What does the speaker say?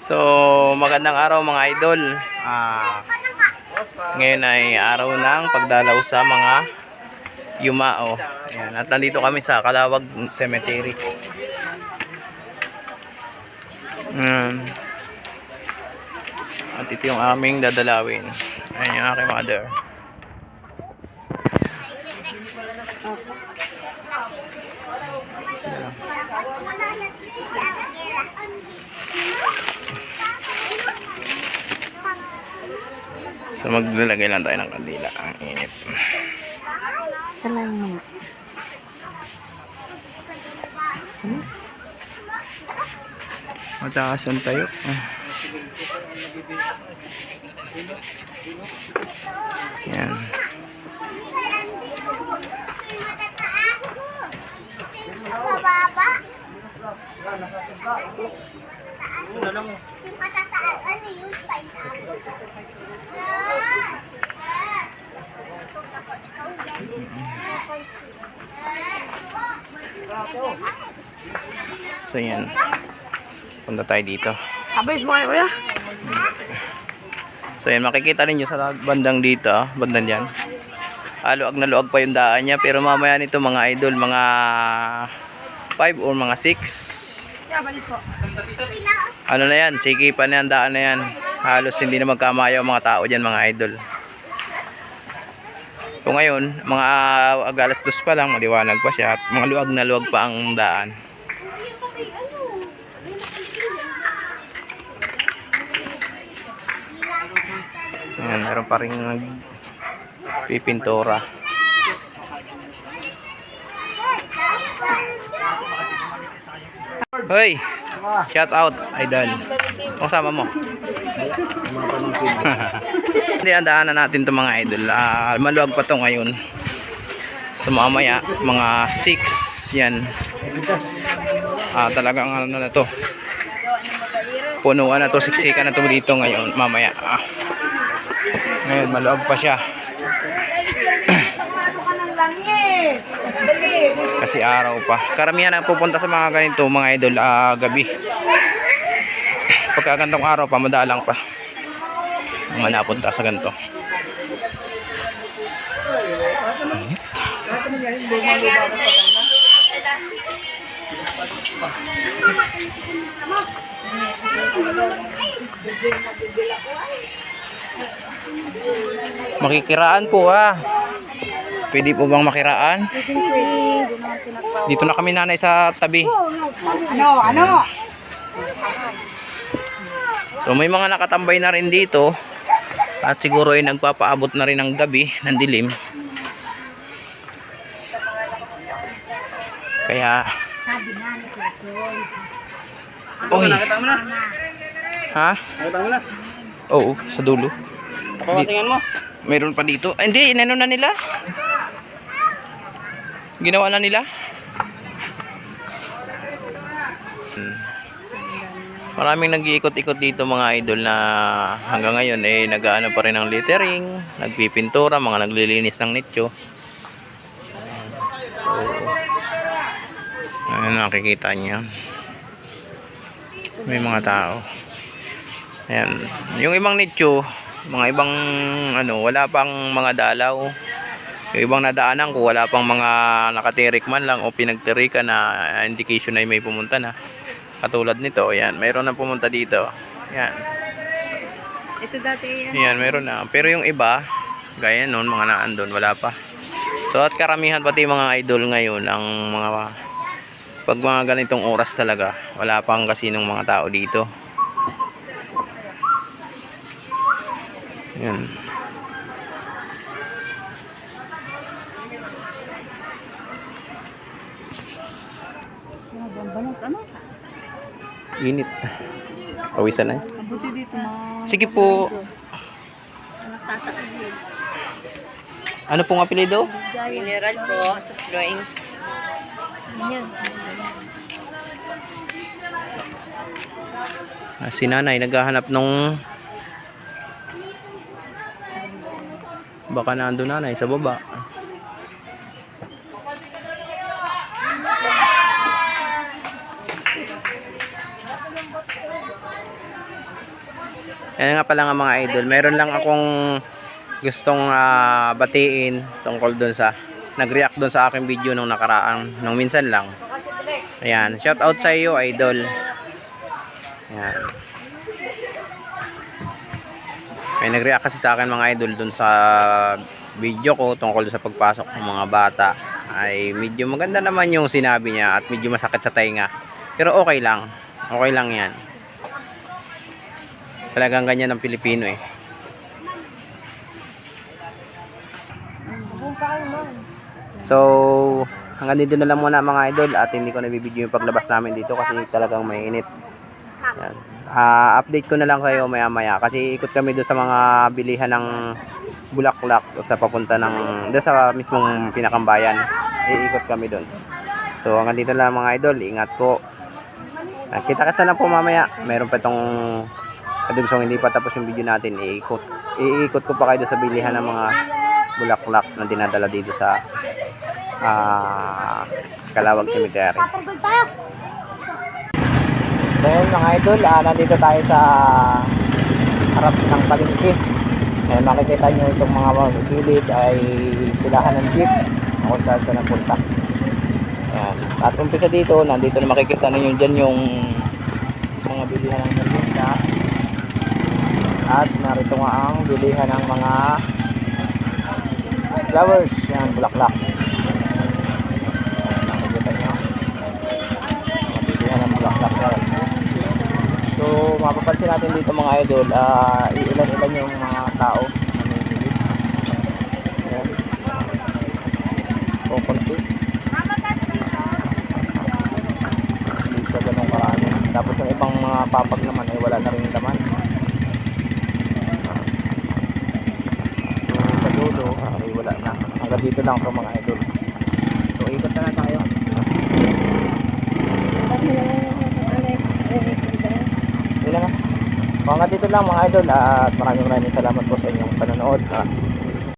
So, magandang araw mga idol. Ah, ngayon ay araw ng pagdalaw sa mga yumao. Ayan, at nandito kami sa Kalawag Cemetery. Ayan. At ito yung aming dadalawin. Ayan yung aking mother. So maglalagay lang tayo ng kandila. Ang init. Salang mo. Mataasan tayo. Ah. Yan. Bababa. Yung matataas, ano yun? Pineapple. Ah! Ah! Ito na po, ikaw yan. So yan. Punta tayo dito. Abayos mo kayo, kuya? So yan, makikita ninyo sa bandang dito, ah, bandang dyan. Ah, luag na luag pa yung daan niya. Pero mamaya nito mga idol, mga 5 or mga 6. Yeah, balik po. Ano na yan, sige pa na yan, daan na yan. Halos hindi na magkamayaw mga tao dyan mga idol. So ngayon, mga uh, alas dos pa lang, maliwanag pa siya. At mga luwag na luwag pa ang daan. Ayan, meron pa rin pipintura. Hoy! Shout out, idol. Kung sama mo. Hindi, ang daanan natin to mga idol. Ah, maluwag pa to ngayon. So mamaya, mga 6 yan. Ah, talagang ano na to. Punuan na to, siksikan na to dito ngayon, mamaya. Ah. Ngayon, maluwag pa siya. Kasi araw pa. Karamihan na pupunta sa mga ganito, mga idol, ah, gabi. Pagka gantong araw pa, madalang pa. Mga napunta sa ganito. Makikiraan po ah. Pwede po bang makiraan? Dito na kami nanay sa tabi. Ano? Ano? So may mga nakatambay na rin dito. At siguro ay nagpapaabot na rin ng gabi, ng dilim. Kaya. Oy. Ha? Oo, sa dulo. Papasingan mo. Meron pa dito. Hindi, inano na nila. Ginawa na nila. Hmm. Maraming nag-iikot-ikot dito mga idol na hanggang ngayon eh nag-aano pa rin ng littering, nagpipintura, mga naglilinis ng nicho. Ayan nakikita niya. May mga tao. Ayan. Yung ibang nicho, mga ibang ano, wala pang mga dalaw. Yung ibang nadaanan ko, wala pang mga nakatirik man lang o pinagtirikan na indication na may pumunta na. Katulad nito, ayan, mayroon na pumunta dito. Ayan, Ito dati yan. ayan, meron na. Pero yung iba, gaya nun, mga naandun, wala pa. So at karamihan pati mga idol ngayon, ang mga pag mga ganitong oras talaga, wala pang kasinong mga tao dito. Yan. Ano? Init. Pawisan na. eh. Sige po. Ano pong apelido? Mineral po sa drawing. Yan. Ah, si nanay naghahanap nung baka nando nanay sa baba. Yan nga pala nga mga idol. Meron lang akong gustong ah, batiin tungkol doon sa nag-react doon sa aking video nung nakaraan, nung minsan lang. Ayan, shout out sa iyo, idol. Ayan. May nag-react kasi sa akin mga idol dun sa video ko tungkol sa pagpasok ng mga bata. Ay medyo maganda naman yung sinabi niya at medyo masakit sa tainga. Pero okay lang. Okay lang yan. Talagang ganyan ang Pilipino eh. So, hanggang dito na lang muna mga idol at hindi ko nabibidyo yung paglabas namin dito kasi talagang mainit. Yan. Ah, update ko na lang kayo maya maya kasi ikot kami doon sa mga bilihan ng bulaklak sa papunta ng doon sa mismong pinakambayan. Iikot kami doon. So hanggang dito na lang mga idol. Ingat po. Kita-kita na po mamaya. Meron pa itong kadugsong hindi pa tapos yung video natin. Iikot. Iikot ko pa kayo sa bilihan ng mga bulaklak na dinadala dito sa ah, Kalawag Cemetery. Dahil mga idol, ah, nandito tayo sa harap ng palengke. Ayan, makikita nyo itong mga gilid ay silahan ng jeep kung saan saan napunta. Ayan. At umpisa dito, nandito na makikita ninyo dyan yung mga bilihan ng merenda. At narito nga ang bilihan ng mga flowers, yan, bulaklak. Ayan, Makikita nyo. Bilihan ng bulaklak. So, mapapansin natin dito mga idol, ah iilan-ilan yung mga tao konti. Hindi siya ganun karami. Yung ibang mga papag naman ay wala na rin laman. So, sa dulo, ay wala na. Hanggang dito lang ito mga idol. So, ikot na lang tayo. Lang. Mga dito lang mga idol at maraming maraming salamat po sa inyong panonood. Ah,